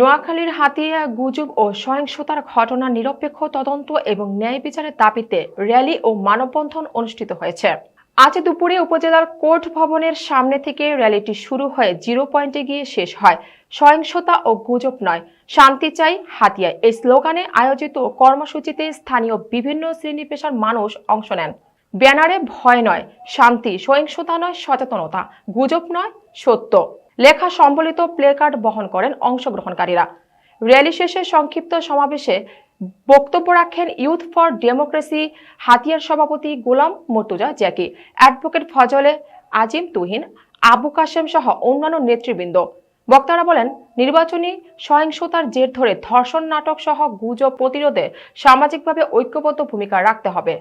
নোয়াখালীর হাতিয়া গুজব ও সহিংসতার ঘটনা নিরপেক্ষ তদন্ত এবং ন্যায় বিচারের দাবিতে র্যালি ও মানববন্ধন অনুষ্ঠিত হয়েছে। আজ দুপুরে উপজেলার কোর্ট ভবনের সামনে থেকে র্যালিটি শুরু হয়ে জিরো পয়েন্টে গিয়ে শেষ হয়। সহিংসতা ও গুজব নয়, শান্তি চাই হাতিয়ায় এই স্লোগানে আয়োজিত কর্মসূচিতে স্থানীয় বিভিন্ন শ্রেণি পেশার মানুষ অংশ নেন। ব্যানারে ভয় নয়, শান্তি। সহিংসতা নয়, সচেতনতা। গুজব নয়, সত্য। লেখা সম্বলিত প্লেকার্ড বহন করেন অংশগ্রহণকারীরা। র্যালি শেষে সংক্ষিপ্ত সমাবেশে বক্তব্য রাখেন ইউথ ফর ডেমোক্রেসি হাতিয়ার সভাপতি গোলাম মর্তুজা জ্যাকি, অ্যাডভোকেট ফজলে আজিম তুহিন, আবু কাশেম সহ অন্যান্য নেতৃবৃন্দ। বক্তারা বলেন, নির্বাচনী সহিংসতার জের ধরে ধর্ষণ নাটক সহ গুজব প্রতিরোধে সামাজিকভাবে ঐক্যবদ্ধ ভূমিকা রাখতে হবে।